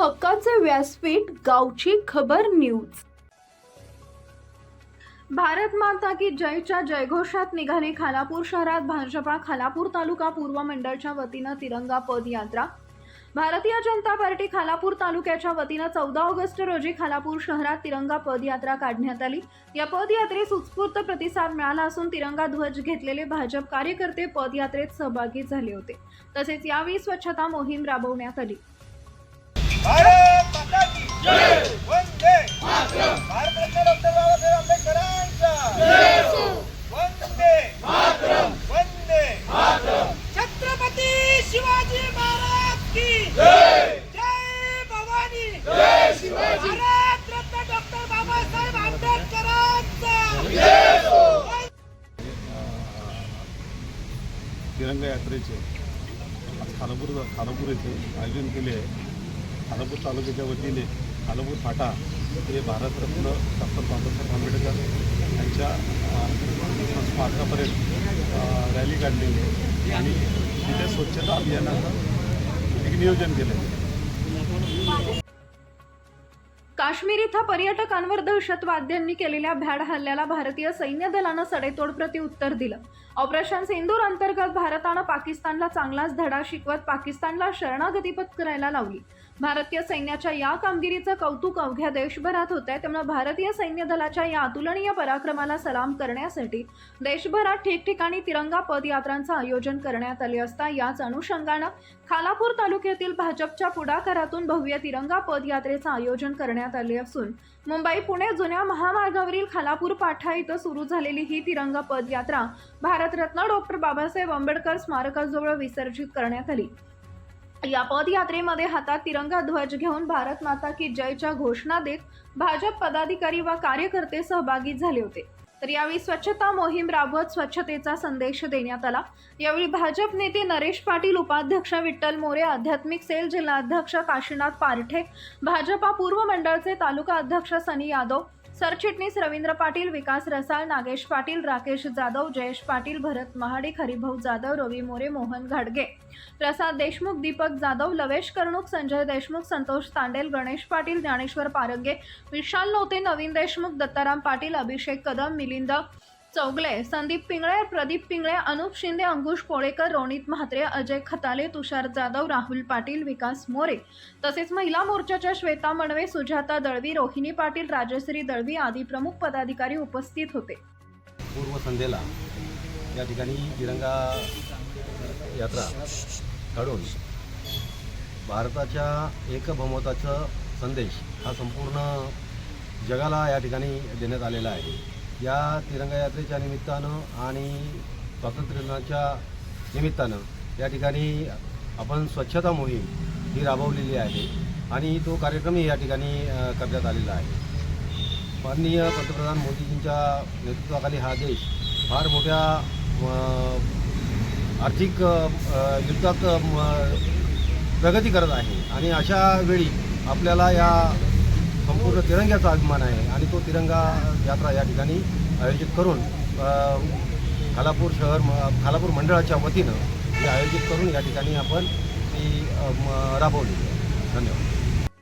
हक्काचे व्यासपीठ गावची खबर न्यूज. भारत माता की जयच्या जयघोषात निघाली खालापूर शहरात भाजपा खालापूर तालुका पूर्व मंडळच्या वतीनं तिरंगा पदयात्रा भारतीय जनता पार्टी खालापूर तालुक्याच्या वतीनं चौदा ऑगस्ट रोजी खालापूर शहरात तिरंगा पदयात्रा काढण्यात आली. या पदयात्रेस उत्स्फूर्त प्रतिसाद मिळाला असून तिरंगा ध्वज घेतलेले भाजप कार्यकर्ते पदयात्रेत सहभागी झाले होते. तसेच यावेळी स्वच्छता मोहीम राबवण्यात आली. भारत माता की जय। वंदे। मातरम। भारतरत्न डॉक्टर बाबासाहेब आंबेडकरांचा। वंदे। मातरम। वंदे। मातरम। छत्रपती शिवाजी महाराज की जय। जय भवानी। जय शिवाजी। भारत रत्न डॉक्टर बाबासाहेब आंबेडकरांचा। तिरंगा यात्रेचे आज खानापूर खानापूर येथे आयोजन केले आहे. खानापूर तालुक्याच्या वतीने खानापूर फाटा हे भारतरत्न डॉक्टर बाबासाहेब आंबेडकर यांच्या स्मारकापर्यंत रॅली काढलेली आहे. आणि तिथे स्वच्छता अभियानाचं एक नियोजन केलं आहे. काश्मीर इथं पर्यटकांवर दहशतवाद्यांनी केलेल्या भ्याड हल्ल्याला भारतीय सैन्य दलानं सडेतोड प्रत्युत्तर दिलं. ऑपरेशन सिंदूर अंतर्गत भारतानं पाकिस्तानला चांगलाच धडा शिकवत पाकिस्तानला शरणागती पत्करायला लावली. भारतीय सैन्याच्या या कामगिरीचं कौतुक अवघ्या देशभरात होत आहे त्यामुळे भारतीय सैन्य दलाच्या या अतुलनीय पराक्रमाला सलाम करण्यासाठी देशभरात ठिकठिकाणी तिरंगा पदयात्रांचं आयोजन करण्यात आले असता याच अनुषंगानं खालापूर तालुक्यातील भाजपच्या पुढाकारातून भव्य तिरंगा पदयात्रेचं आयोजन करण्यात आले असून मुंबई पुणे जुन्या महामार्गावरील खालापूर पाठा इथं सुरू झालेली ही तिरंगा पदयात्रा भारतरत्न डॉक्टर बाबासाहेब आंबेडकर स्मारकाजवळ विसर्जित करण्यात आली. या पदयात्रेमध्ये हातात तिरंगा ध्वज घेऊन भारत माता की जयच्या घोषणा देत भाजप पदाधिकारी व कार्यकर्ते सहभागी झाले होते. तर यावेळी स्वच्छता मोहीम राबवत स्वच्छतेचा संदेश देण्यात आला. यावेळी भाजप नेते नरेश पाटील उपाध्यक्ष विठ्ठल मोरे आध्यात्मिक सेल जिल्हाध्यक्ष काशीनाथ पारठे भाजपा पूर्व मंडळचे तालुका अध्यक्ष सनी यादव सरचिटणीस रवींद्र पाटील विकास रसाळ नागेश पाटील राकेश जाधव जयेश पाटील भरत महाडिक हरिभाऊ जाधव रवी मोरे मोहन घाडगे प्रसाद देशमुख दीपक जाधव लवेश कर्णुक संजय देशमुख संतोष तांडेल गणेश पाटील ज्ञानेश्वर पारंगे विशाल नवते नवीन देशमुख दत्ताराम पाटील अभिषेक कदम मिलिंद चौगले संदीप पिंगळे प्रदीप पिंगळे अनुप शिंदे अंकुश कोळेकर रोनित म्हात्रे अजय खताले तुषार जाधव राहुल पाटील विकास मोरे. तसेच महिला मोर्चाच्या श्वेता मणवे सुजाता दळवी रोहिणी पाटील राजश्री दळवी आदी प्रमुख पदाधिकारी उपस्थित होते. पूर्व संध्येला या ठिकाणी तिरंगा यात्रा काढून भारताच्या एकभौमताचा संदेश हा संपूर्ण जगाला या ठिकाणी देण्यात आलेला आहे. या तिरंगा यात्रेच्या निमित्तानं आणि स्वातंत्र्यदिनाच्या निमित्तानं या ठिकाणी आपण स्वच्छता मोहीम ही राबवलेली आहे आणि तो कार्यक्रमही या ठिकाणी करण्यात आलेला आहे. माननीय पंतप्रधान मोदीजींच्या नेतृत्वाखाली हा देश फार मोठ्या आर्थिक युद्धात प्रगती करत आहे आणि अशा वेळी आपल्याला या संपूर्ण तिरंग्याचा अभिमान आहे. आणि तो तिरंगा यात्रा या ठिकाणी आयोजित करून खालापूर शहर म- खालापूर मंडळाच्या वतीनं हे आयोजित करून या ठिकाणी आपण ती राबवली. धन्यवाद.